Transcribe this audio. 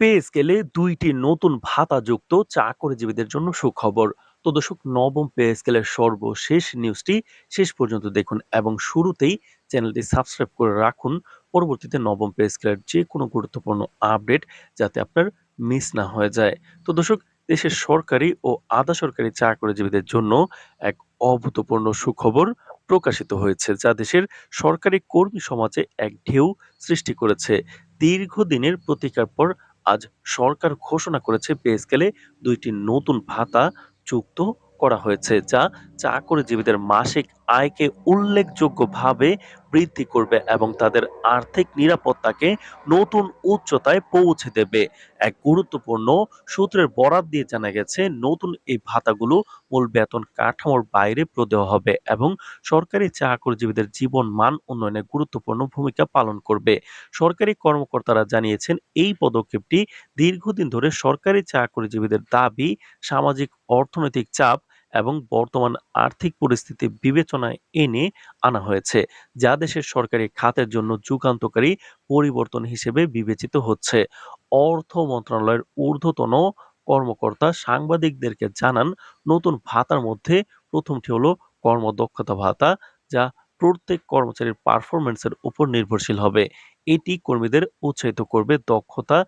Pay স্কেলে ২ টি নতুন ভাতা যুক্ত চাকরিজীবীদের জন্য সুখবর। তো দর্শক, নবম পে স্কেলের সর্বশেষ নিউজটি শেষ পর্যন্ত দেখুন এবং শুরুতেই চ্যানেলটি সাবস্ক্রাইব করে রাখুন পরবর্তীতে নবম পে স্কেলের যে কোনো গুরুত্বপূর্ণ আপডেট যাতে আপনার মিস না হয়ে যায়। তো দর্শক, দেশের সরকারি ও আধা সরকারি চাকরিজীবীদের জন্য এক অভূতপূর্ণ সুখবর প্রকাশিত হয়েছে, যা দেশের সরকারি কর্মী সমাজে এক ঢেউ সৃষ্টি করেছে। দীর্ঘদিনের প্রতীক্ষার পর আজ সরকার ঘোষণা করেছে পে স্কেলে দুইটি নতুন ভাতা যুক্ত করা হয়েছে, যা চাকরিজীবীদের মাসিক আয়কে উল্লেখযোগ্যভাবে বৃদ্ধি করবে এবং তাদের আর্থিক নিরাপত্তাকে নতুন উচ্চতায় পৌঁছে দেবে। এক গুরুত্বপূর্ণ সূত্রের বরাত দিয়ে জানা গেছে, নতুন এই ভাতাগুলো মূল বেতন কাঠামোর বাইরে প্রদেয় হবে এবং সরকারি চাকরিজীবীদের জীবন মান উন্নয়নে গুরুত্বপূর্ণ ভূমিকা পালন করবে। সরকারি কর্মকর্তারা জানিয়েছেন, এই পদক্ষেপটি দীর্ঘদিন ধরে সরকারি চাকরিজীবীদের দাবি, সামাজিক অর্থনৈতিক চাপ এবং বর্তমান আর্থিক পরিস্থিতি বিবেচনায় এনে আনা হয়েছে, যা দেশের সরকারি খাতের জন্য যুগান্তকারী পরিবর্তন হিসেবে বিবেচিত হচ্ছে। অর্থ মন্ত্রণালয়ের ঊর্ধ্বতন কর্মকর্তা সাংবাদিকদেরকে জানান, নতুন ভাতার মধ্যে প্রথমটি হলো কর্মদক্ষতা ভাতা, যা প্রত্যেক কর্মচারীর পারফরমেন্সের উপর নির্ভরশীল হবে। এটি কর্মীদের উৎসাহিত করবে দক্ষতা